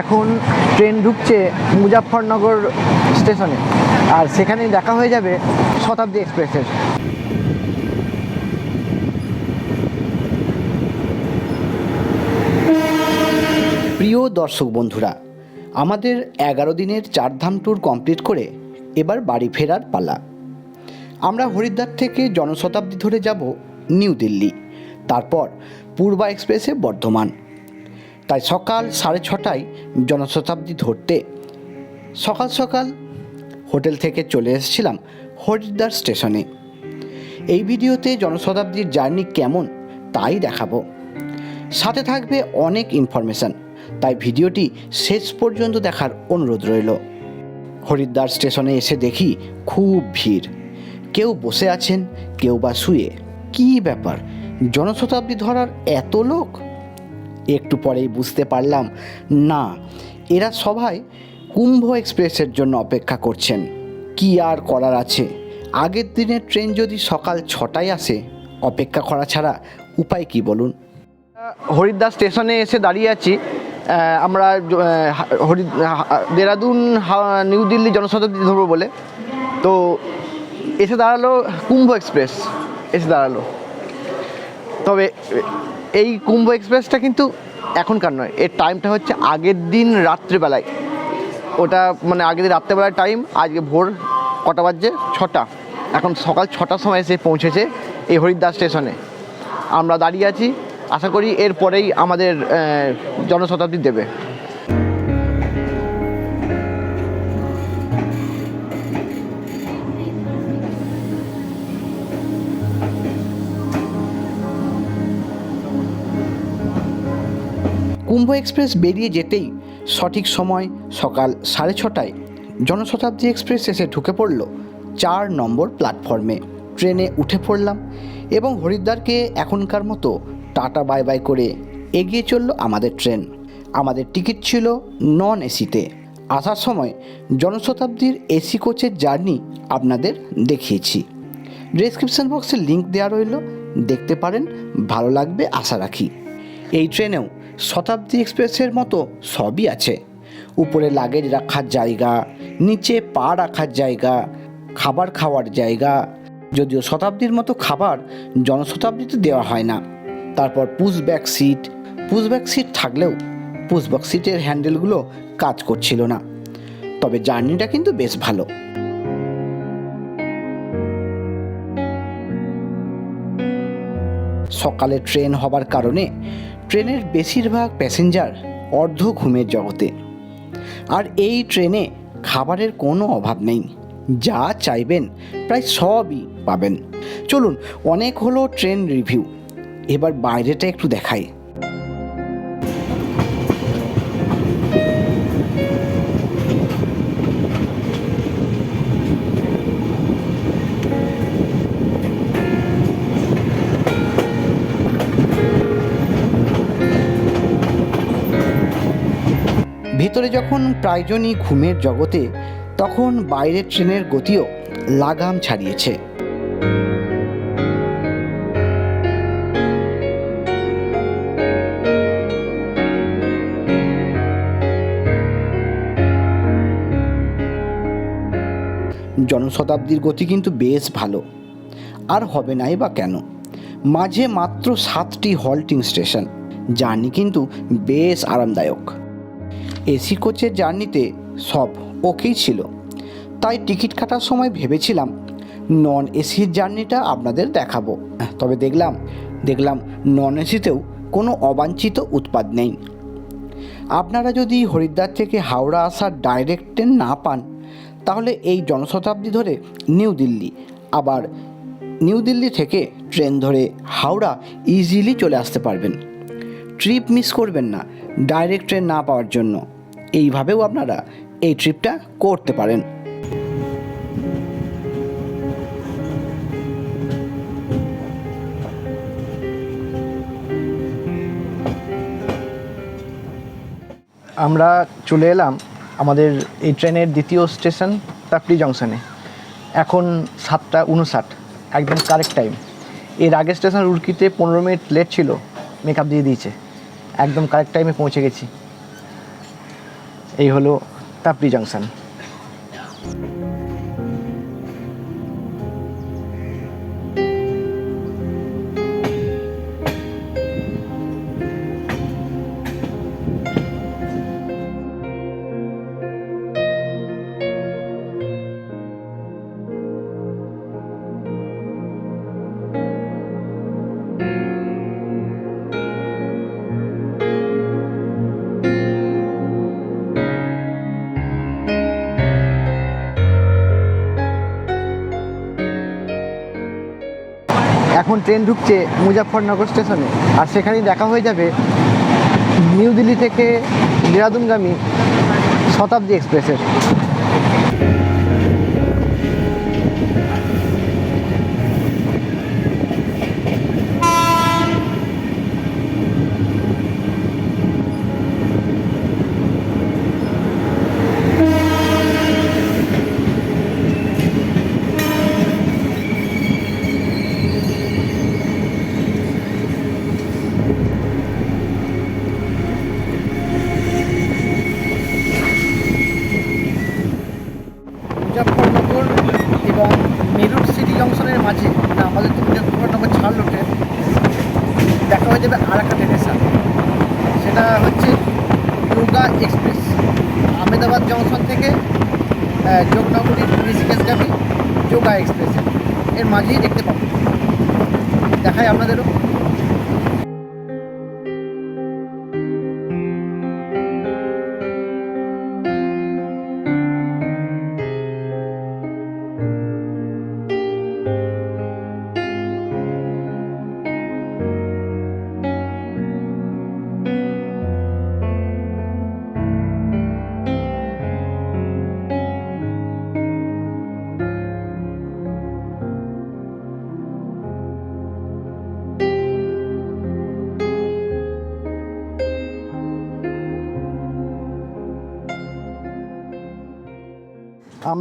এখন ট্রেন ঢুকছে মুজাফরনগর স্টেশনে। আর সেখানেই দেখা হয়ে যাবে শতাব্দী এক্সপ্রেসের। প্রিয় দর্শক বন্ধুরা, আমাদের এগারো দিনের চারধাম ট্যুর কমপ্লিট করে এবার বাড়ি ফেরার পালা। আমরা হরিদ্বার থেকে জনশতাব্দী ধরে যাব নিউ দিল্লি। তারপর পূর্বা এক্সপ্রেসে বর্ধমান। তাই সকাল সাড়ে ছটায় জনশতাব্দী ধরতে সকাল সকাল হোটেল থেকে চলে এসেছিলাম হরিদ্বার স্টেশনে। এই ভিডিওতে জনশতাব্দীর জার্নি কেমন তাই দেখাবো। সাথে থাকবে অনেক ইনফরমেশান তাই ভিডিওটি শেষ পর্যন্ত দেখার অনুরোধ রইল। হরিদ্বার স্টেশনে এসে দেখি খুব ভিড়। কেউ বসে আছেন, কেউ বা শুয়ে। কী ব্যাপার? জনশতাব্দী ধরার এত লোক? একটু পরেই বুঝতে পারলাম, না, এরা সবাই কুম্ভ এক্সপ্রেসের জন্য অপেক্ষা করছেন। কি আর করার আছে? আগের দিনের ট্রেন যদি সকাল ছটায় আসে, অপেক্ষা করা ছাড়া উপায় কি বলুন? হরিদ্বার স্টেশনে এসে দাঁড়িয়ে আছি। আমরা হরি, দেরাদুন নিউ দিল্লি জনশতাব্দী ধরবো বলে। তো এসে দাঁড়াল কুম্ভ এক্সপ্রেস, এসে দাঁড়াল। তবে এই কুম্ভ এক্সপ্রেসটা কিন্তু এখনকার নয়। এর টাইমটা হচ্ছে আগের দিন রাত্রেবেলায়। ওটা মানে আগের দিন রাত্রেবেলার টাইম আজকে ভোর কটা বাজছে? ছটা। এখন সকাল ছটার সময় এসে পৌঁছেছে এই হরিদ্বার স্টেশনে আমরা দাঁড়িয়ে আছি। আশা করি এরপরেই আমাদের জনশতাব্দী দেবে। কুম্ভ এক্সপ্রেস বেরিয়ে যেতেই সঠিক সময় সকাল সাড়ে ছটায় জনশতাব্দী এক্সপ্রেস এসে ঢুকে পড়ল চার নম্বর প্ল্যাটফর্মে। ট্রেনে উঠে পড়লাম এবং হরিদ্বারকে এখনকার মতো টাটা বাই বাই করে এগিয়ে চলল আমাদের ট্রেন। আমাদের টিকিট ছিল নন এসিতে। আসার সময় জনশতাব্দীর এসি কোচের জার্নি আপনাদের দেখিয়েছি। ডেসক্রিপশন বক্সে লিংক দেওয়া রইল, দেখতে পারেন, ভালো লাগবে আশা রাখি। এই ট্রেনেও শতাব্দী এক্সপ্রেসের মতো সবই আছে। উপরে লাগেজ রাখার জায়গা, নিচে পা রাখার জায়গা, খাবার খাওয়ার জায়গা। যদিও শতাব্দীর মতো খাবার জনশতাব্দীতে দেওয়া হয় না। তারপর পুশব্যাক সিট। পুশব্যাক সিট থাকলেও পুশব্যাক সিটের হ্যান্ডেলগুলো কাজ করছিল না। তবে জার্নিটা কিন্তু বেশ ভালো। সকালে ট্রেন হবার কারণে ট্রেনের বেশিরভাগ প্যাসেঞ্জার অর্ধ ঘুমের জগতে। আর এই ট্রেনে খাবারের কোনো অভাব নেই। যা চাইবেন, প্রায় সবই পাবেন। চলুন, অনেক হলো ট্রেন রিভিউ। এবার বাইরেটা একটু দেখাই। ভেতরে যখন প্রায়জনই ঘুমের জগতে, তখন বাইরের ট্রেনের গতিও লাগাম ছাড়িয়েছে। জনশতাব্দীর গতি কিন্তু বেশ ভালো। আর হবে নাই বা কেন? মাঝে মাত্র সাতটি হল্টিং স্টেশন জার্নি কিন্তু বেশ আরামদায়ক। এসি কোচের জার্নিতে সব ওকেই ছিল। তাই টিকিট কাটার সময় ভেবেছিলাম নন এসির জার্নিটা আপনাদের দেখাবো। তবে দেখলাম দেখলাম নন এসিতেও কোনো অবাঞ্ছিত উৎপাদ নেই। আপনারা যদি হরিদ্বার থেকে হাওড়া আসার ডাইরেক্ট ট্রেন না পান, তাহলে এই জনশতাব্দী ধরে নিউ দিল্লি, আবার নিউ দিল্লি থেকে ট্রেন ধরে হাওড়া ইজিলি চলে আসতে পারবেন। ট্রিপ মিস করবেন না, ডাইরেক্ট ট্রেন না পাওয়ার জন্য। এইভাবেও আপনারা এই ট্রিপটা করতে পারেন। আমরা চলে এলাম আমাদের এই ট্রেনের দ্বিতীয় স্টেশন তাপড়ি জংশনে। এখন সাতটা উনষাট, একদম কারেক্ট টাইম এর আগে স্টেশন রুরকিতে পনেরো মিনিট লেট ছিল মেকআপ দিয়ে দিয়েছে। একদম কারেক্ট টাইমে পৌঁছে গেছি। এই হলো তাপড়ি জাংশন। এখন ট্রেন ঢুকছে মুজাফরনগর স্টেশনে। আর সেখানেই দেখা হয়ে যাবে নিউ দিল্লি থেকে দেরাদুনগামী শতাব্দী এক্সপ্রেসের মুজাফরনগর এবং মেরুট সিটি জংশনের মাঝে মানে আমাদের তো মুজাফরনগর ছাড়লো ট্রেন দেখা হয়ে যাবে আর একটা ট্রেনের সাথে সেটা হচ্ছে দুর্গা এক্সপ্রেস, আহমেদাবাদ জংশন থেকে যোগনগরীর যোগনগরী ঋষিকেশগামী যোগা এক্সপ্রেস। এর মাঝেই দেখতে পাবো। দেখাই আপনাদেরও।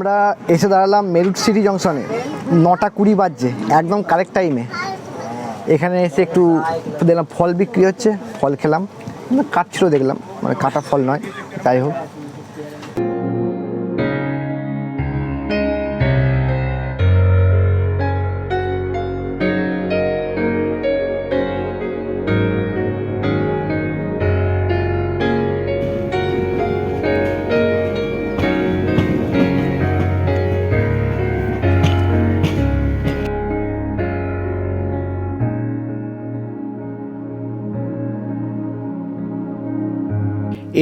আমরা এসে দাঁড়ালাম মেরুট সিটি জংশনে। নটা কুড়ি বাজছে, একদম কারেক্ট টাইমে এখানে এসে একটু দেখলাম ফল বিক্রি হচ্ছে, ফল খেলাম। কাটছিল দেখলাম মানে কাটা ফল নয়, যাই হোক।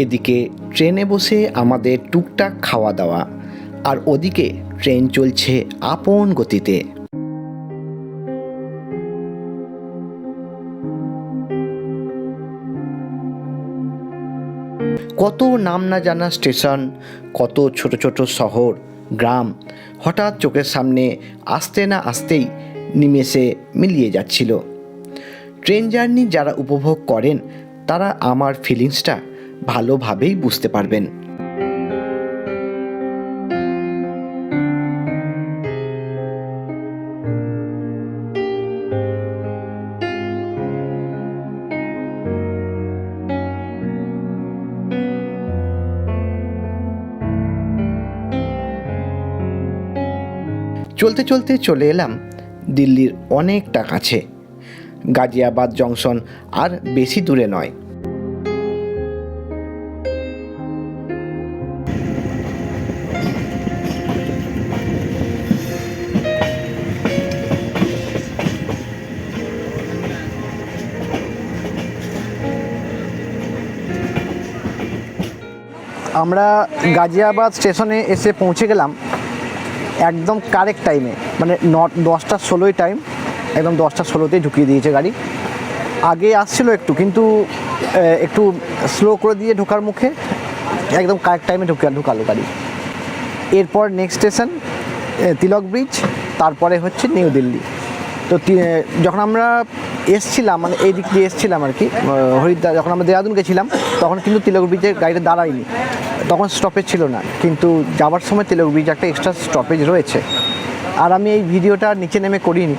এদিকে ট্রেনে বসে আমাদের টুকটাক খাওয়া দাওয়া, আর ওদিকে ট্রেন চলছে আপন গতিতে। কত নাম না জানা স্টেশন, কত ছোট ছোট শহর, গ্রাম, হঠাৎ চোখের সামনে আসতে না আসতেই নিমেষে মিলিয়ে যাচ্ছিল। ট্রেন জার্নি যারা উপভোগ করেন, তারা আমার ফিলিংসটা ভালোভাবেই বুঝতে পারবেন। চলতে চলতে চলে এলাম দিল্লির অনেকটা কাছে। গাজিয়াবাদ জংশন আর বেশি দূরে নয়। আমরা গাজিয়াবাদ স্টেশনে এসে পৌঁছে গেলাম একদম কারেক্ট টাইমে মানে ন দশটা ষোলোই টাইম একদম দশটা ষোলোতেই ঢুকিয়ে দিয়েছে গাড়ি। আগে আসছিল একটু, কিন্তু একটু স্লো করে দিয়ে ঢোকার মুখে একদম কারেক্ট টাইমে ঢুকে ঢুকালো গাড়ি। এরপর নেক্সট স্টেশন তিলক ব্রিজ তারপরে হচ্ছে নিউ দিল্লি। তো যখন আমরা এসছিলাম মানে এই দিক দিয়ে এসছিলাম আর কি হরিদ্বার, যখন আমরা দেরাদুন গেছিলাম তখন কিন্তু তিলক ব্রিজে গাড়িটা দাঁড়ায়নি। তখন স্টপেজ ছিল না, কিন্তু যাওয়ার সময় ব্রিজ একটা এক্সট্রা স্টপেজ রয়েছে। আর আমি এই ভিডিওটা নিচে নেমে করিনি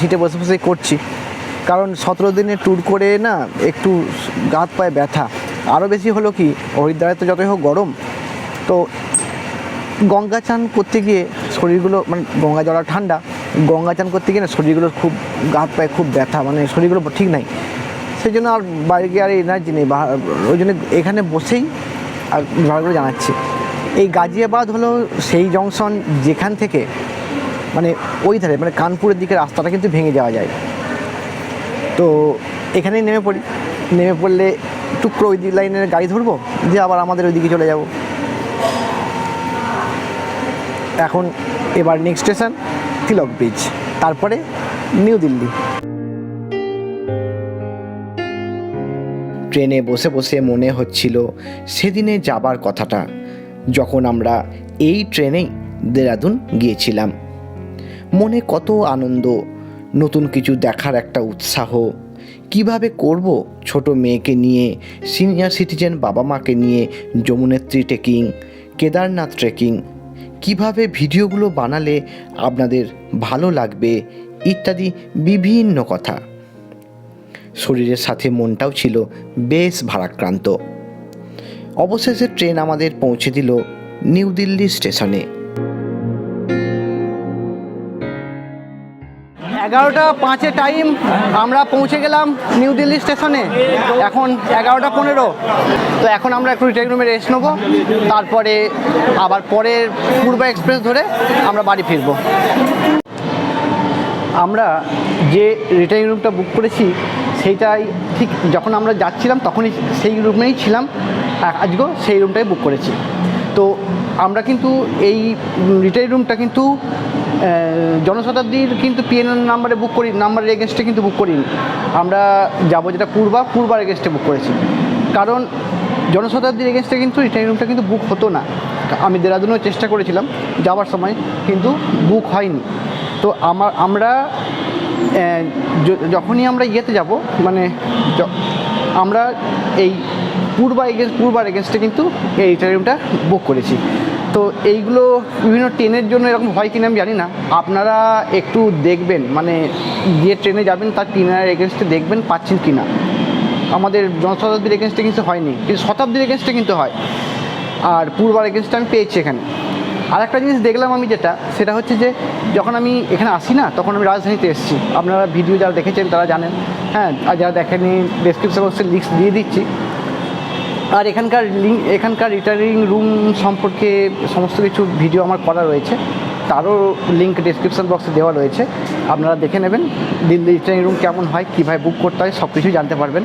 সিটে বসে বসেই করছি। কারণ সতেরো দিনে ট্যুর করে না, একটু গাত পায়ে ব্যথা। আরও বেশি হলো কি, হরিদ্বারে তো যতই হোক গরম। তো গঙ্গা চান করতে গিয়ে শরীরগুলো মানে গঙ্গা জল ঠান্ডা, গঙ্গা চান করতে গিয়ে না শরীরগুলো খুব গাত পায়ে খুব ব্যথা মানে শরীরগুলো ঠিক নাই। সেই জন্য আর বাইরে গিয়ে আর এনার্জি নেই ওই জন্য এখানে বসেই ভালো করে জানাচ্ছি। এই গাজিয়াবাদ হলো সেই জংশন যেখান থেকে মানে ওই ধারে মানে কানপুরের দিকে রাস্তাটা কিন্তু ভেঙে যাওয়া যায়। তো এখানেই নেমে পড়ি। নেমে পড়লে টুকরো ওই লাইনের গাড়ি ধরবো, দিয়ে আবার আমাদের ওইদিকে চলে যাব। এখন এবার নেক্সট স্টেশন তিলক ব্রিজ তারপরে নিউ দিল্লি। ট্রেনে বসে বসে মনে হচ্ছিল সেদিনে যাবার কথাটা, যখন আমরা এই ট্রেনেই দেরাদুন গিয়েছিলাম। মনে কত আনন্দ, নতুন কিছু দেখার একটা উৎসাহ। কীভাবে করব ছোট মেয়েকে নিয়ে, সিনিয়র সিটিজেন বাবা মাকে নিয়ে যমুনেত্রী ট্রেকিং, কেদারনাথ ট্রেকিং, কীভাবে ভিডিওগুলো বানালে আপনাদের ভালো লাগবে ইত্যাদি বিভিন্ন কথা। শরীরের সাথে মনটাও ছিল বেশ ভারাক্রান্ত। অবশেষে ট্রেন আমাদের পৌঁছে দিল নিউ দিল্লি স্টেশনে। এগারোটা পাঁচে টাইম, আমরা পৌঁছে গেলাম নিউ দিল্লি স্টেশনে। এখন এগারোটা পনেরো। তো এখন আমরা একটু রিটার্ন রুমে রেস্ট নেব। তারপরে আবার পরের পূর্ব এক্সপ্রেস ধরে আমরা বাড়ি ফিরবো। আমরা যে রিটার্নিং রুমটা বুক করেছি, সেইটাই ঠিক যখন আমরা যাচ্ছিলাম তখনই সেই রুমেই ছিলাম। আজকেও সেই রুমটাই বুক করেছি। তো আমরা কিন্তু এই রিটার্নিং রুমটা কিন্তু জনশতাব্দীর কিন্তু পিএনএন নাম্বারে বুক করি নাম্বারের এগেনস্টে কিন্তু বুক করিনি। আমরা যাব যেটা পূর্বা, পূর্বার এগেনস্টে বুক করেছি। কারণ জনশতাব্দীর এগেনস্টে কিন্তু রিটার্নিং রুমটা কিন্তু বুক হতো না। আমি দেরাদুনেও চেষ্টা করেছিলাম যাওয়ার সময়, কিন্তু বুক হয়নি। তো আমার আমরা যখনই আমরা ইয়েতে যাব মানে আমরা এই পূর্বা এগেন্স্ট পূর্বার এগেনস্টে কিন্তু এই রিটার্নিংটা বুক করেছি। তো এইগুলো বিভিন্ন ট্রেনের জন্য এরকম হয় কিনা আমি জানি না। আপনারা একটু দেখবেন মানে যে ট্রেনে যাবেন তার ট্রেনের এগেনস্টে দেখবেন পাচ্ছেন কি না আমাদের জনশতাব্দীর এগেনস্টে কিন্তু হয়নি, কিন্তু শতাব্দীর এগেনস্টে কিন্তু হয়। আর পূর্বার এগেনস্টে আমি পেয়েছি এখানে। আর একটা জিনিস দেখলাম আমি যেটা, সেটা হচ্ছে যে যখন আমি এখানে আসি না, তখন আমি রাজধানীতে এসেছি। আপনারা ভিডিও যারা দেখেছেন তারা জানেন। হ্যাঁ আর যারা দেখেনি ডেসক্রিপশন বক্সে লিঙ্ক দিয়ে দিচ্ছি। আর এখানকার লিঙ্ক এখানকার রিটার্নিং রুম সম্পর্কে সমস্ত কিছু ভিডিও আমার করা রয়েছে। তারও লিঙ্ক ডিসক্রিপশন বক্সে দেওয়া রয়েছে। আপনারা দেখে নেবেন, দিল্লি রিটার্নিং রুম কেমন হয়, কীভাবে বুক করতে হয় সব কিছুই জানতে পারবেন।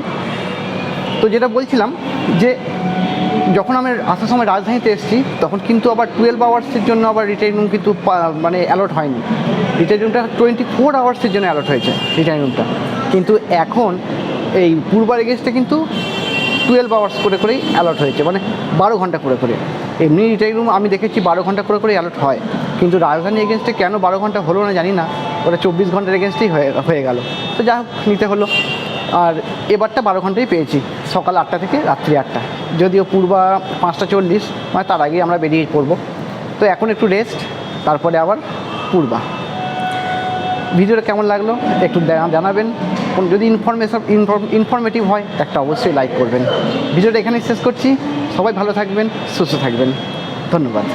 তো যেটা বলছিলাম যে যখন আমি আসার সময় রাজধানীতে এসেছি, তখন কিন্তু আবার টুয়েলভ আওয়ার্সের জন্য আবার রিটার্ন রুম কিন্তু মানে অ্যালট হয়নি। রিটার্ন রুমটা টোয়েন্টি ফোর আওয়ার্সের জন্য অ্যালট হয়েছে রিটার্ন রুমটা কিন্তু এখন এই পূর্বার এগেস্টে কিন্তু টুয়েলভ আওয়ার্স করে করেই অ্যালট হয়েছে মানে বারো ঘণ্টা করে করে। এমনি রিটার্ন রুম আমি দেখেছি বারো ঘণ্টা করে করে অ্যালট হয়। কিন্তু রাজধানী এগেনস্টে কেন বারো ঘণ্টা হলো না জানি না, ওটা চব্বিশ ঘণ্টার এগেনস্টেই হয়ে হয়ে গেল। তো যা হোক, নিতে হলো। আর এবারটা বারো ঘন্টাই পেয়েছি, সকাল আটটা থেকে রাত্রি আটটা। যদিও পূর্বা পাঁচটা চল্লিশ মানে তার আগেই আমরা বেরিয়ে পড়ব। তো এখন একটু রেস্ট তারপরে আবার পূর্বা। ভিডিওটা কেমন লাগল একটু জানাবেন। যদি ইনফরমেশন ইনফরমেটিভ হয় একটা অবশ্যই লাইক করবেন। ভিডিওটা এখানেই শেষ করছি। সবাই ভালো থাকবেন, সুস্থ থাকবেন। ধন্যবাদ।